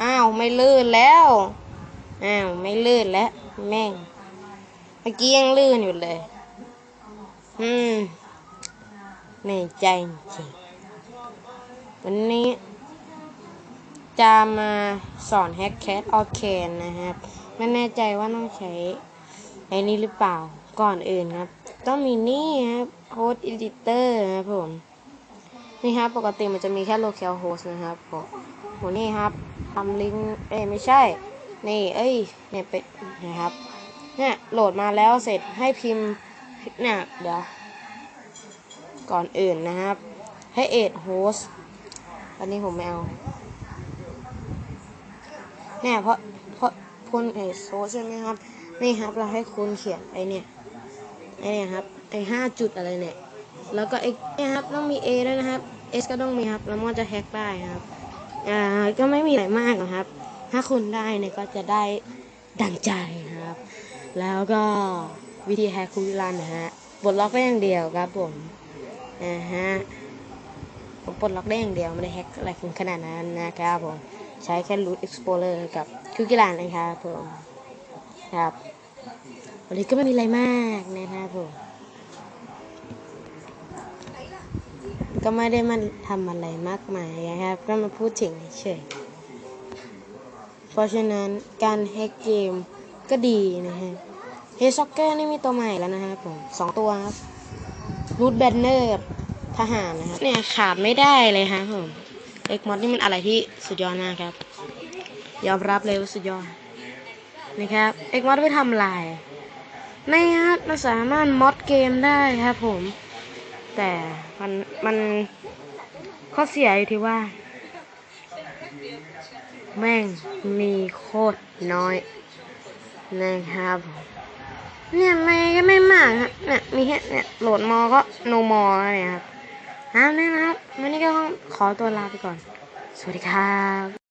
อ้าวไม่ลื่นแล้วอ้าวไม่ลื่นแล้วแม่งเมื่อกี้ยังลื่นอยู่เลย อืมในใจจริงวันนี้จะมาสอนแฮกแคทออเคนนะครับ ไม่แน่ใจว่าต้องใช้ไอ้นี้หรือเปล่าก่อนอื่นครับ ต้องมีนี่ครับโค้ดอิดิเตอร์นะครับผม นี่ครับปกติมันจะมีแค่ local host นะครับผม โหนี่ครับทำลิงก์เอ้ไม่ใช่ นี่ เอ้ยเนี่ยเป็นนะครับ เนี่ยโหลดมาแล้วเสร็จให้พิมพ์เนี่ยเดี๋ยว ก่อนอื่นนะครับ ให้เอดโฮสอันนี้ผมไม่เอา เนี่ยเพราะเพราะคุณเอดโฮสใช่ไหมครับ นี่ครับเราให้คุณเขียนไอเนี่ยไอเนี่ยครับไอห้าจุดอะไรเนี่ย แล้วก็ไอเนี่ยครับต้องมี A ด้วยนะครับ S ก็ต้องมีครับ แล้วมันจะแฮกได้ครับ อ่าก็ไม่มีอะไรมากหรอกครับ ถ้าคุณได้เนี่ยก็จะได้ดังใจนะครับ แล้วก็วิธีแฮกคูวิลันนะฮะปลดล็อกได้อย่างเดียวครับผมนะฮะผมปลดล็อกได้อย่างเดียวไม่ได้แฮกอะไรคุณขนาดนั้นนะครับผมใช้แค่ root explorer กับคูวิลันนะครับผมครับวันนี้ก็ไม่มีอะไรมากนะครับผม ก็ไม่ได้มาทำอะไรมากมายนะครับ ก็มาพูดถึงเฉย เพราะฉะนั้นการแฮกเกมก็ดีนะฮะเฮซ็อกเกอร์นี่มีตัวใหม่แล้วนะครับผมสองตัวครับรูทแบนเนอร์กับทหารนะครับเนี่ยขาดไม่ได้เลยครับผมเอ็กมอดนี่มันอะไรที่สุดยอดมากครับ ยอมรับเลยว่าสุดยอดนะครับเอ็กมอดไปทำลายไม่ครับมันสามารถมอดเกมได้ครับผม แต่มันมันข้อเสียอยู่ที่ว่า แม่งมีโคตรน้อยนะครับเนี่ยไม่ไม่มากครับเนี่ยมีแค่เนี่ยโหลดมอก็โนมอเนี่ยครับอ่านี่นะครับวันนี้ก็ขอตัวลาไปก่อน สวัสดีครับ